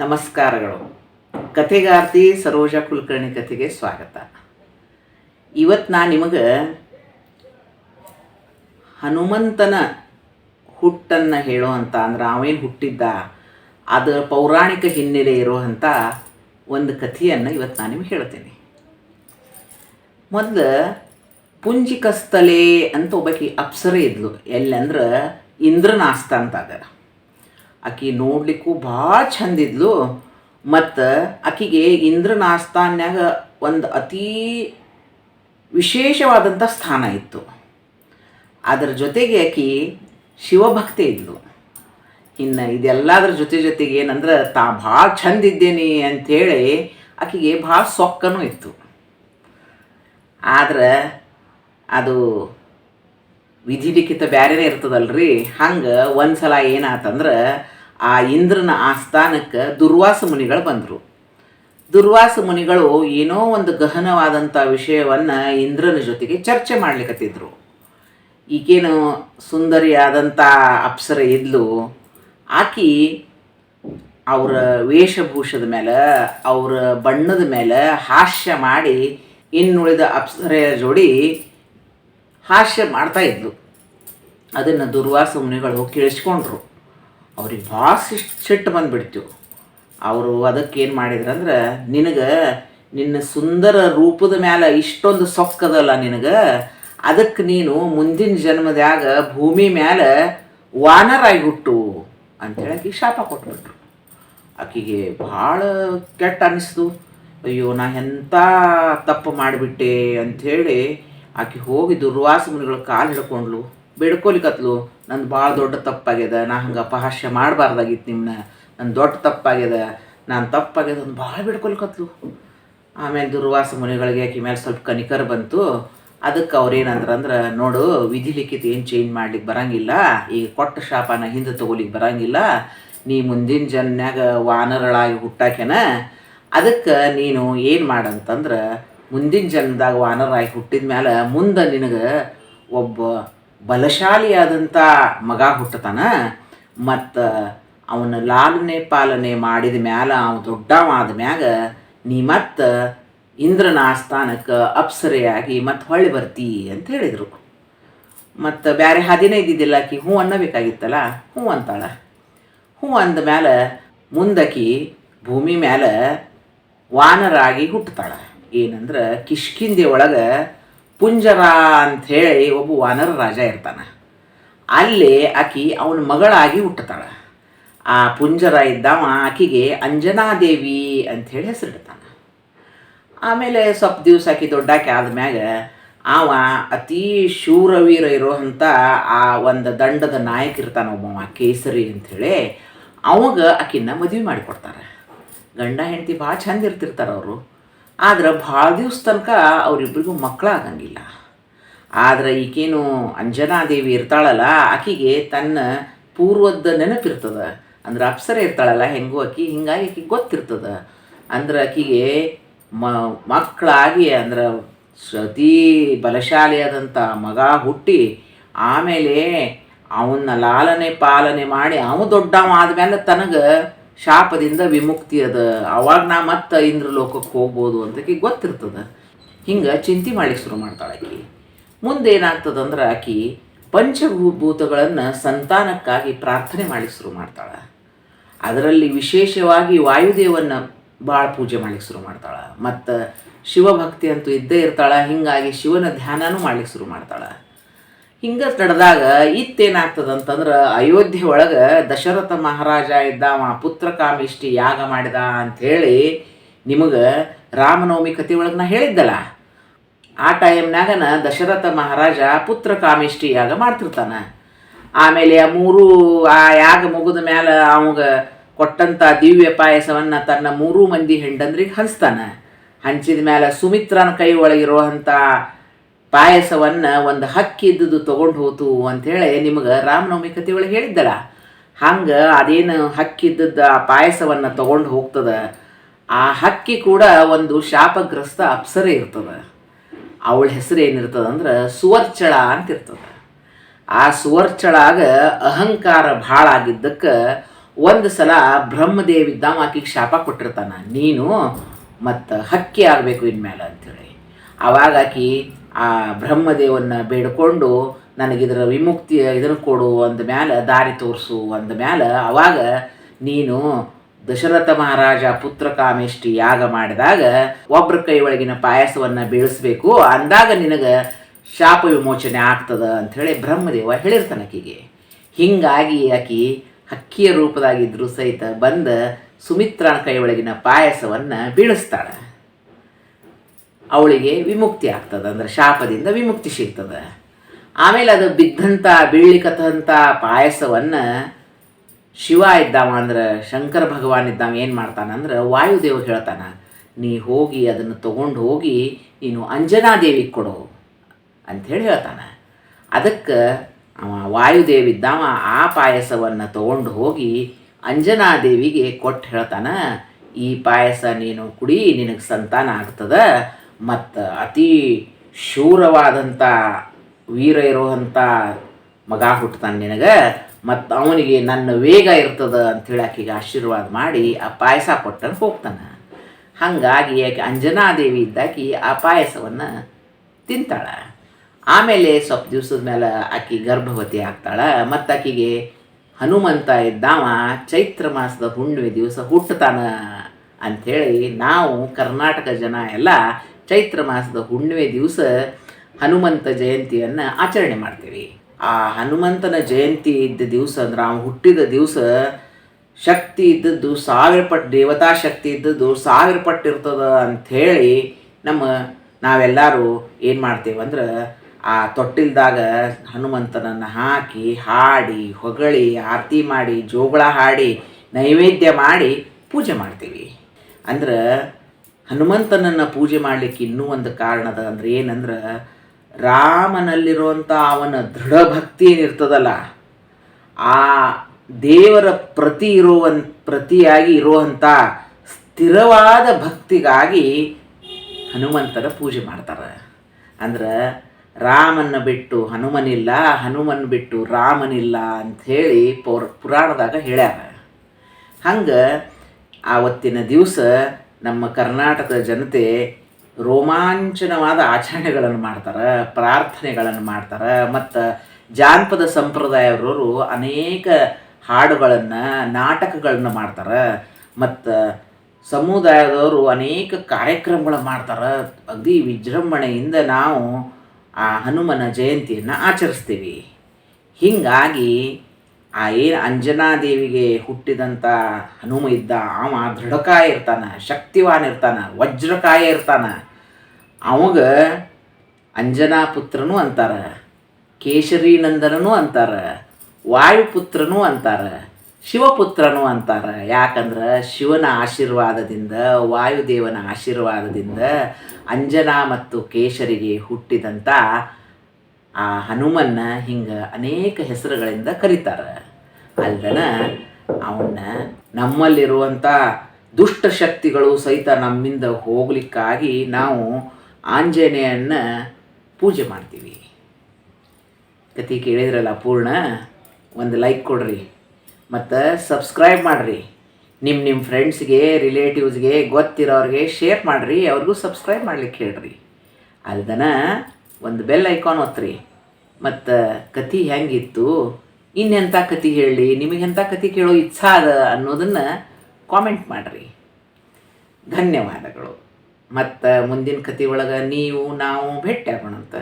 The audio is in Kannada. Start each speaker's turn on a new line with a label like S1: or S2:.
S1: ನಮಸ್ಕಾರಗಳು. ಕಥೆಗಾರ್ತಿ ಸರೋಜ ಕುಲಕರ್ಣಿ ಕಥೆಗೆ ಸ್ವಾಗತ. ಇವತ್ತು ನಾನು ನಿಮಗೆ ಹನುಮಂತನ ಹುಟ್ಟನ್ನು ಹೇಳುವಂಥ ಅಂದ್ರೆ ಅವೇನು ಹುಟ್ಟಿದ್ದ, ಅದು ಪೌರಾಣಿಕ ಹಿನ್ನೆಲೆ ಇರುವಂಥ ಒಂದು ಕಥೆಯನ್ನು ಇವತ್ತು ನಾನು ನಿಮಗೆ ಹೇಳ್ತೇನೆ. ಮೊದಲು ಪುಂಜಿಕಸ್ತಲೆ ಅಂತ ಒಬ್ಬಾಕಿ ಅಪ್ಸರ ಇದ್ಲು. ಎಲ್ಲಂದ್ರೆ ಇಂದ್ರನ ಆಸ್ಥಾನದಾಗ ಆಕಿ ನೋಡ್ಲಿಕ್ಕೂ ಭಾಳ ಚಂದಿದ್ಲು ಮತ್ತು ಆಕಿಗೆ ಇಂದ್ರನ ಆಸ್ಥಾನ್ಯಾಗ ಒಂದು ಅತೀ ವಿಶೇಷವಾದಂಥ ಸ್ಥಾನ ಇತ್ತು. ಅದರ ಜೊತೆಗೆ ಆಕಿ ಶಿವಭಕ್ತಿ ಇದ್ಲು. ಇನ್ನು ಇದೆಲ್ಲದರ ಜೊತೆ ಜೊತೆಗೆ ಏನಂದ್ರೆ ತಾ ಭಾಳ ಚಂದ ಇದ್ದೇನೆ ಅಂಥೇಳಿ ಆಕಿಗೆ ಭಾಳ ಸೊಕ್ಕನೂ ಇತ್ತು. ಆದ್ರೆ ಅದು ವಿಧಿ ಲಿಖಿತ ಬ್ಯಾರೆನೇ ಇರ್ತದಲ್ರಿ. ಹಂಗೆ ಒಂದು ಸಲ ಏನಾತಂದ್ರೆ ಆ ಇಂದ್ರನ ಆಸ್ಥಾನಕ್ಕೆ ದುರ್ವಾಸ ಮುನಿಗಳು ಬಂದರು. ದುರ್ವಾಸ ಮುನಿಗಳು ಏನೋ ಒಂದು ಗಹನವಾದಂಥ ವಿಷಯವನ್ನು ಇಂದ್ರನ ಜೊತೆಗೆ ಚರ್ಚೆ ಮಾಡ್ಲಿಕತ್ತಿದ್ರು. ಈಗೇನು ಸುಂದರಿಯಾದಂಥ ಅಪ್ಸರ ಇದ್ಲು. ಆಕಿ ಅವರ ವೇಷಭೂಷದ ಮೇಲೆ ಅವರ ಬಣ್ಣದ ಮೇಲೆ ಹಾಸ್ಯ ಮಾಡಿ ಇನ್ನುಳಿದ ಅಪ್ಸರೆಯ ಜೋಡಿ ಹಾಸ್ಯ ಮಾಡ್ತಾ ಇದ್ಲು. ಅದನ್ನು ದುರ್ವಾಸ ಮುನಿಗಳು ಕೇಳಿಸ್ಕೊಂಡ್ರು. ಅವ್ರಿಗೆ ಭಾಳ ಸಿಟ್ ಸಿಟ್ಟು ಬಂದುಬಿಡ್ತು. ಅವರು ಅದಕ್ಕೆ ಏನು ಮಾಡಿದ್ರಂದ್ರೆ, ನಿನಗೆ ನಿನ್ನ ಸುಂದರ ರೂಪದ ಮೇಲೆ ಇಷ್ಟೊಂದು ಸೊಕ್ಕದಲ್ಲ ನಿನಗೆ ಅದಕ್ಕೆ ನೀನು ಮುಂದಿನ ಜನ್ಮದಾಗ ಭೂಮಿ ಮೇಲೆ ವಾನರಾಗಿ ಹುಟ್ಟು ಅಂತೇಳಿ ಶಾಪ ಕೊಟ್ಬಿಟ್ರು. ಆಕೆಗೆ ಭಾಳ ಕೆಟ್ಟ ಅನ್ನಿಸ್ತು ಅಯ್ಯೋ, ನಾ ಎಂಥ ತಪ್ಪು ಮಾಡಿಬಿಟ್ಟೆ ಅಂಥೇಳಿ ಆಕೆ ಹೋಗಿ ದುರ್ವಾಸ ಮುನಿಗಳ ಕಾಲು ಹಿಡ್ಕೊಂಡ್ಲು ಬೇಡ್ಕೊಲಿಕತ್ಲು. ನಂದು ಭಾಳ ದೊಡ್ಡ ತಪ್ಪಾಗ್ಯದ. ನಾ ಹಂಗೆ ಅಪಹಾಸ್ಯ ಮಾಡಬಾರ್ದಾಗಿತ್ತು ನಿಮ್ಮನ್ನ ನನ್ನ ದೊಡ್ಡ ತಪ್ಪಾಗ್ಯದ. ನಾನು ತಪ್ಪಾಗ್ಯದ ಅಂತ ಭಾಳ ಬೇಡ್ಕೊಲಿಕತ್ಲು. ಆಮೇಲೆ ದುರ್ವಾಸ ಮುನಿಗಳಿಗೆ ಆಕೆ ಮೇಲೆ ಸ್ವಲ್ಪ ಕನಿಕರ್ ಬಂತು. ಅದಕ್ಕೆ ಅವ್ರೇನಂದ್ರೆ ಅಂದ್ರೆ, ನೋಡು, ವಿಧಿ ಲಿಖಿತ ಏನು ಚೇಂಜ್ ಮಾಡ್ಲಿಕ್ಕೆ ಬರಂಗಿಲ್ಲ. ಈಗ ಕೊಟ್ಟ ಶಾಪನ ಹಿಂದೆ ತೊಗೊಲಿಕ್ಕೆ ಬರಂಗಿಲ್ಲ. ನೀ ಮುಂದಿನ ಜನ್ಯಾಗ ವಾನರಳಾಗಿ ಹುಟ್ಟಾಕೆನ ಅದಕ್ಕೆ ನೀನು ಏನು ಮಾಡಂತಂದ್ರೆ, ಮುಂದಿನ ಜನ್ಮದಾಗ ವಾನರಾಗಿ ಹುಟ್ಟಿದ ಮೇಲೆ ಮುಂದೆ ನಿನಗೆ ಒಬ್ಬ ಬಲಶಾಲಿಯಾದಂಥ ಮಗ ಹುಟ್ಟತಾನ ಮತ್ತು ಅವನ ಲಾಲನೆ ಪಾಲನೆ ಮಾಡಿದ ಮ್ಯಾಲ ಅವನು ದೊಡ್ಡವಾದ ಮ್ಯಾಗ ನೀ ಮತ್ತು ಇಂದ್ರನ ಆಸ್ಥಾನಕ್ಕೆ ಅಪ್ಸರೆಯಾಗಿ ಮತ್ತೆ ಹೊಳ್ಳಿ ಬರ್ತಿ ಅಂತ ಹೇಳಿದರು. ಮತ್ತು ಬೇರೆ ಹಾದಿನೇ ಇದ್ದಿದ್ದಿಲ್ಲ ಆಕಿ ಹ್ಞೂ ಅನ್ನಬೇಕಾಗಿತ್ತಲ್ಲ ಹ್ಞೂ ಅಂತಾಳ. ಹ್ಞೂ ಅಂದ ಮೇಲೆ ಮುಂದಕಿ ಭೂಮಿ ಮೇಲೆ ವಾನರಾಗಿ ಹುಟ್ಟುತ್ತಾಳೆ. ಏನಂದ್ರೆ ಕಿಷ್ಕಿಂದೆ ಒಳಗೆ ಪುಂಜರ ಅಂಥೇಳಿ ಒಬ್ಬ ವಾನರ ರಾಜ ಇರ್ತಾನೆ. ಅಲ್ಲಿ ಆಕಿ ಅವನ ಮಗಳಾಗಿ ಹುಟ್ಟತಾಳೆ. ಆ ಪುಂಜರ ಇದ್ದವ ಆಕಿಗೆ ಅಂಜನಾದೇವಿ ಅಂಥೇಳಿ ಹೆಸರಿಡ್ತಾನೆ. ಆಮೇಲೆ ಸ್ವಲ್ಪ ದಿವಸ ಆಕಿ ದೊಡ್ಡಾಕಿ ಆದ್ಮ್ಯಾಗ ಅವ ಅತೀ ಶೂರವೀರ ಇರೋವಂಥ ಆ ಒಂದು ದಂಡದ ನಾಯಕ ಇರ್ತಾನೆ ಒಬ್ಬವ, ಕೇಸರಿ ಅಂಥೇಳಿ ಅವಾಗ ಆಕಿನ್ನ ಮದುವೆ ಮಾಡಿಕೊಡ್ತಾರೆ. ಗಂಡ ಹೆಂಡತಿ ಭಾಳ ಚಂದ ಇರ್ತಿರ್ತಾರೆ ಅವರು. ಆದ್ರೆ ಭಾಳ ದಿವ್ಸ ತನಕ ಅವರಿಬ್ಬರಿಗೂ ಮಕ್ಕಳಾಗಂಗಿಲ್ಲ ಆದ್ರೆ ಈಕೇನು ಅಂಜನಾದೇವಿ ಇರ್ತಾಳಲ್ಲ, ಆಕೆಗೆ ತನ್ನ ಪೂರ್ವದ ನೆನಪಿರ್ತದ. ಅಂದ್ರೆ ಅಪ್ಸರ ಇರ್ತಾಳಲ್ಲ ಹೆಂಗೂ ಆಕಿ, ಹಿಂಗಾಗಿ ಆಕಿಗೆ ಗೊತ್ತಿರ್ತದ. ಅಂದ್ರೆ ಆಕಿಗೆ ಮ ಮಕ್ಕಳಾಗಿ ಅಂದ್ರೆ ಸತಿ ಬಲಶಾಲಿಯಾದಂಥ ಮಗ ಹುಟ್ಟಿ ಆಮೇಲೆ ಅವನ್ನ ಲಾಲನೆ ಪಾಲನೆ ಮಾಡಿ ಅವನು ದೊಡ್ಡವ ಆದ್ಮೇಲೆ ತನಗೆ ಶಾಪದಿಂದ ವಿಮುಕ್ತಿ ಅದ. ಅವಾಗ ನಾ ಮತ್ತೆ ಇಂದ್ರ ಲೋಕಕ್ಕೆ ಹೋಗ್ಬೋದು ಅಂತ ಗೊತ್ತಿರ್ತದೆ ಗೊತ್ತಿರ್ತದ. ಹಿಂಗೆ ಚಿಂತೆ ಮಾಡ್ಲಿಕ್ಕೆ ಶುರು ಮಾಡ್ತಾಳೆ ಆಕಿ. ಮುಂದೆ ಏನಾಗ್ತದಂದ್ರೆ ಆಕಿ ಪಂಚಭೂತಗಳನ್ನು ಸಂತಾನಕ್ಕಾಗಿ ಪ್ರಾರ್ಥನೆ ಮಾಡಿ ಶುರು ಮಾಡ್ತಾಳೆ. ಅದರಲ್ಲಿ ವಿಶೇಷವಾಗಿ ವಾಯುದೇವನ್ನ ಭಾಳ ಪೂಜೆ ಮಾಡ್ಲಿಕ್ಕೆ ಶುರು ಮಾಡ್ತಾಳೆ. ಮತ್ತು ಶಿವಭಕ್ತಿ ಅಂತೂ ಇದ್ದೇ ಇರ್ತಾಳೆ. ಹಿಂಗಾಗಿ ಶಿವನ ಧ್ಯಾನನೂ ಮಾಡ್ಲಿಕ್ಕೆ ಶುರು ಮಾಡ್ತಾಳೆ. ಹಿಂಗೆ ನಡೆದಾಗ ಇತ್ತೇನಾಗ್ತದಂತಂದ್ರೆ ಅಯೋಧ್ಯೆ ಒಳಗೆ ದಶರಥ ಮಹಾರಾಜ ಇದ್ದಾವ ಪುತ್ರ ಕಾಮಿಷ್ಟಿ ಯಾಗ ಮಾಡಿದ ಅಂಥೇಳಿ ನಿಮಗೆ ರಾಮನವಮಿ ಕಥೆ ಒಳಗೆ ನಾ ಹೇಳಿದ್ದಲ್ಲ. ಆ ಟೈಮ್ನಾಗನ ದಶರಥ ಮಹಾರಾಜ ಪುತ್ರ ಕಾಮಿಷ್ಟಿ ಯಾಗ ಮಾಡ್ತಿರ್ತಾನೆ. ಆಮೇಲೆ ಆ ಮೂರು, ಆ ಯಾಗ ಮುಗಿದ ಮೇಲೆ ಅವಾಗ ಕೊಟ್ಟಂಥ ದಿವ್ಯ ಪಾಯಸವನ್ನು ತನ್ನ ಮೂರು ಮಂದಿ ಹೆಂಡಂದ್ರಿಗೆ ಹಂಚ್ತಾನೆ. ಹಂಚಿದ ಮೇಲೆ ಸುಮಿತ್ರನ ಕೈ ಒಳಗಿರುವಂಥ ಪಾಯಸವನ್ನು ಒಂದು ಹಕ್ಕಿ ಇದ್ದುದು ತೊಗೊಂಡು ಹೋತು ಅಂಥೇಳಿ ನಿಮಗೆ ರಾಮನವಮಿ ಕಥೆ ಒಳಗೆ ಹೇಳಿದ್ದಲ್ಲ? ಹಂಗೆ ಅದೇನು ಹಕ್ಕಿ ಇದ್ದದ್ದು ಆ ಪಾಯಸವನ್ನು ತೊಗೊಂಡು ಹೋಗ್ತದ? ಆ ಹಕ್ಕಿ ಕೂಡ ಒಂದು ಶಾಪಗ್ರಸ್ತ ಅಪ್ಸರೆ ಇರ್ತದೆ. ಅವಳ ಹೆಸರು ಏನಿರ್ತದೆ ಅಂದ್ರೆ ಸುವರ್ಚಳ ಅಂತ ಇರ್ತದೆ. ಆ ಸುವರ್ಚಳಾಗ ಅಹಂಕಾರ ಭಾಳ ಆಗಿದ್ದಕ್ಕೆ ಒಂದು ಸಲ ಬ್ರಹ್ಮದೇವಿದ್ದಾವ ಆಕಿಗೆ ಶಾಪ ಕೊಟ್ಟಿರ್ತಾನ. ನೀನು ಮತ್ತು ಹಕ್ಕಿ ಆಗಬೇಕು ಇನ್ಮೇಲೆ ಅಂಥೇಳಿ ಆವಾಗ ಆಕಿ ಆ ಬ್ರಹ್ಮದೇವನ್ನ ಬೇಡ್ಕೊಂಡು ನನಗಿದರ ವಿಮುಕ್ತಿ, ಇದನ್ನು ಕೊಡು ಅಂದ ಮ್ಯಾಲ, ದಾರಿ ತೋರಿಸು ಅಂದ ಮ್ಯಾಲ, ಅವಾಗ ನೀನು ದಶರಥ ಮಹಾರಾಜ ಪುತ್ರ ಕಾಮೇಷ್ಟಿ ಯಾಗ ಮಾಡಿದಾಗ ಒಬ್ಬರ ಕೈ ಒಳಗಿನ ಪಾಯಸವನ್ನು ಬೀಳಿಸ್ಬೇಕು, ಅಂದಾಗ ನಿನಗೆ ಶಾಪ ವಿಮೋಚನೆ ಆಗ್ತದ ಅಂಥೇಳಿ ಬ್ರಹ್ಮದೇವ ಹೇಳಿರ್ತಾನೆ ಆಕಿಗೆ. ಹಿಂಗಾಗಿ ಆಕಿ ಹಕ್ಕಿಯ ರೂಪದಾಗಿದ್ದರೂ ಸಹಿತ ಬಂದ ಸುಮಿತ್ರನ ಕೈ ಒಳಗಿನ ಪಾಯಸವನ್ನು ಬೀಳಿಸ್ತಾಳೆ. ಅವಳಿಗೆ ವಿಮುಕ್ತಿ ಆಗ್ತದೆ, ಅಂದರೆ ಶಾಪದಿಂದ ವಿಮುಕ್ತಿ ಸಿಗ್ತದೆ. ಆಮೇಲೆ ಅದು ಬಿದ್ದಂಥ ಬೀಳಿಕತ್ತಂಥ ಪಾಯಸವನ್ನು ಶಿವ ಇದ್ದಾವ, ಅಂದ್ರೆ ಶಂಕರ ಭಗವಾನ್ ಇದ್ದಾವ, ಏನು ಮಾಡ್ತಾನಂದ್ರೆ ವಾಯುದೇವ ಹೇಳ್ತಾನ, ನೀ ಹೋಗಿ ಅದನ್ನು ತಗೊಂಡು ಹೋಗಿ, ನೀನು ಅಂಜನಾದೇವಿಗೆ ಕೊಡು ಅಂಥೇಳಿ ಹೇಳ್ತಾನೆ. ಅದಕ್ಕೆ ಅವ ವಾಯುದೇವಿದ್ದಾವ ಆ ಪಾಯಸವನ್ನು ತಗೊಂಡು ಹೋಗಿ ಅಂಜನಾದೇವಿಗೆ ಕೊಟ್ಟು ಹೇಳ್ತಾನೆ, ಈ ಪಾಯಸ ನೀನು ಕುಡಿ, ನಿನಗೆ ಸಂತಾನ ಆಗ್ತದ ಮತ್ತು ಅತಿ ಶೂರವಾದಂಥ ವೀರ ಇರುವಂಥ ಮಗ ಹುಟ್ಟತಾನೆ ನಿನಗೆ, ಮತ್ತು ಅವನಿಗೆ ನನ್ನ ವೇಗ ಇರ್ತದ ಅಂಥೇಳಿ ಆಕೆಗೆ ಆಶೀರ್ವಾದ ಮಾಡಿ ಆ ಪಾಯಸ ಕೊಟ್ಟನು ಹೋಗ್ತಾನೆ. ಹಾಗಾಗಿ ಆಕೆ ಅಂಜನಾದೇವಿ ಇದ್ದಾಕಿ ಆ ಪಾಯಸವನ್ನು ತಿಂತಾಳೆ. ಆಮೇಲೆ ಸ್ವಲ್ಪ ದಿವಸದ ಮೇಲೆ ಆಕೆ ಗರ್ಭವತಿ ಆಗ್ತಾಳೆ, ಮತ್ತು ಆಕೆಗೆ ಹನುಮಂತ ಇದ್ದಾವ, ಚೈತ್ರ ಮಾಸದ ಹುಣ್ಣಿಮೆ ದಿವಸ ಹುಟ್ಟತಾನ ಅಂಥೇಳಿ ನಾವು ಕರ್ನಾಟಕ ಜನ ಎಲ್ಲ ಚೈತ್ರ ಮಾಸದ ಹುಣ್ಣಿಮೆ ದಿವಸ ಹನುಮಂತ ಜಯಂತಿಯನ್ನು ಆಚರಣೆ ಮಾಡ್ತೀವಿ. ಆ ಹನುಮಂತನ ಜಯಂತಿ ಇದ್ದ ದಿವಸ ಅಂದ್ರೆ ಅವನು ಹುಟ್ಟಿದ ದಿವಸ ಶಕ್ತಿ ಇದ್ದದ್ದು ಸಾವಿರ ಪಟ್ಟು ದೇವತಾ ಶಕ್ತಿ ಇದ್ದದ್ದು ಸಾವಿರ ಪಟ್ಟು ಇರ್ತದ ಅಂಥೇಳಿ ನಮ್ಮ ನಾವೆಲ್ಲರೂ ಏನು ಮಾಡ್ತೀವಿ ಅಂದ್ರೆ ಆ ತೊಟ್ಟಿಲ್ದಾಗ ಹನುಮಂತನನ್ನು ಹಾಕಿ, ಹಾಡಿ, ಹೊಗಳಿ, ಆರತಿ ಮಾಡಿ, ಜೋಗಳ ಹಾಡಿ, ನೈವೇದ್ಯ ಮಾಡಿ ಪೂಜೆ ಮಾಡ್ತೀವಿ. ಅಂದ್ರೆ ಹನುಮಂತನನ್ನು ಪೂಜೆ ಮಾಡಲಿಕ್ಕೆ ಇನ್ನೂ ಒಂದು ಕಾರಣದ ಅಂದ್ರೆ ಏನಂದ್ರೆ ರಾಮನಲ್ಲಿರುವಂಥ ಅವನ ದೃಢ ಭಕ್ತಿ ಏನಿರ್ತದಲ್ಲ, ಆ ದೇವರ ಪ್ರತಿ ಇರುವನ್, ಪ್ರತಿಯಾಗಿ ಇರುವಂಥ ಸ್ಥಿರವಾದ ಭಕ್ತಿಗಾಗಿ ಹನುಮಂತನ ಪೂಜೆ ಮಾಡ್ತಾರೆ. ಅಂದ್ರೆ ರಾಮನ ಬಿಟ್ಟು ಹನುಮನಿಲ್ಲ, ಹನುಮನ್ ಬಿಟ್ಟು ರಾಮನಿಲ್ಲ ಅಂಥೇಳಿ ಪೌರ ಪುರಾಣದಾಗ ಹೇಳ್ಯಾರ. ಹಂಗೆ ಆವತ್ತಿನ ದಿವಸ ನಮ್ಮ ಕರ್ನಾಟಕದ ಜನತೆ ರೋಮಾಂಚನವಾದ ಆಚರಣೆಗಳನ್ನು ಮಾಡ್ತಾರೆ, ಪ್ರಾರ್ಥನೆಗಳನ್ನು ಮಾಡ್ತಾರೆ, ಮತ್ತು ಜಾನಪದ ಸಂಪ್ರದಾಯದವರು ಅನೇಕ ಹಾಡುಗಳನ್ನು, ನಾಟಕಗಳನ್ನು ಮಾಡ್ತಾರೆ, ಮತ್ತು ಸಮುದಾಯದವರು ಅನೇಕ ಕಾರ್ಯಕ್ರಮಗಳು ಮಾಡ್ತಾರೆ. ಅಗದಿ ವಿಜೃಂಭಣೆಯಿಂದ ನಾವು ಆ ಹನುಮನ ಜಯಂತಿಯನ್ನು ಆಚರಿಸ್ತೀವಿ. ಹೀಗಾಗಿ ಆ ಏನು ಅಂಜನಾದೇವಿಗೆ ಹುಟ್ಟಿದಂಥ ಹನುಮ ಇದ್ದ ಅವ ದೃಢಕಾಯ ಇರ್ತಾನ, ಶಕ್ತಿವಾನ್ ಇರ್ತಾನ, ವಜ್ರಕಾಯ ಇರ್ತಾನ. ಅವಾಗ ಅಂಜನಾ ಪುತ್ರನೂ ಅಂತಾರ ಕೇಶರಿ ನಂದನೂ ಅಂತಾರ, ವಾಯುಪುತ್ರನೂ ಅಂತಾರ, ಶಿವಪುತ್ರನೂ ಅಂತಾರ. ಯಾಕಂದ್ರೆ ಶಿವನ ಆಶೀರ್ವಾದದಿಂದ, ವಾಯುದೇವನ ಆಶೀರ್ವಾದದಿಂದ ಅಂಜನಾ ಮತ್ತು ಕೇಶರಿಗೆ ಹುಟ್ಟಿದಂಥ ಆ ಹನುಮನ್ನ ಹಿಂಗೆ ಅನೇಕ ಹೆಸರುಗಳಿಂದ ಕರೀತಾರೆ. ಅಲ್ದನ ಅವನ್ನ ನಮ್ಮಲ್ಲಿರುವಂಥ ದುಷ್ಟ ಶಕ್ತಿಗಳು ಸಹಿತ ನಮ್ಮಿಂದ ಹೋಗ್ಲಿಕ್ಕಾಗಿ ನಾವು ಆಂಜನೇಯನ್ನ ಪೂಜೆ ಮಾಡ್ತೀವಿ. ಕತೆ ಕೇಳಿದ್ರಲ್ಲ ಪೂರ್ಣ ಒಂದು ಲೈಕ್ ಕೊಡ್ರಿ, ಮತ್ತು ಸಬ್ಸ್ಕ್ರೈಬ್ ಮಾಡಿರಿ. ನಿಮ್ಮ ನಿಮ್ಮ ಫ್ರೆಂಡ್ಸ್ಗೆ ರಿಲೇಟಿವ್ಸ್ಗೆ ಗೊತ್ತಿರೋರಿಗೆ ಶೇರ್ ಮಾಡಿರಿ, ಅವ್ರಿಗೂ ಸಬ್ಸ್ಕ್ರೈಬ್ ಮಾಡ್ಲಿಕ್ಕೆ ಹೇಳ್ರಿ. ಅಲ್ದನ ಒಂದು ಬೆಲ್ ಐಕಾನ್ ಒತ್ರಿ ಮತ್ತು ಕತಿ ಹೆಂಗಿತ್ತು? ಇನ್ನೆಂಥ ಕತಿ ಹೇಳಿ? ನಿಮಗೆಂಥ ಕತಿ ಕೇಳೋ ಇಚ್ಛಾ ಅದ ಅನ್ನೋದನ್ನು ಕಾಮೆಂಟ್ ಮಾಡಿರಿ. ಧನ್ಯವಾದಗಳು. ಮತ್ತು ಮುಂದಿನ ಕತೆ ಒಳಗೆ ನೀವು, ನಾವು ಭೇಟಿ ಆಗೋಣಂತ.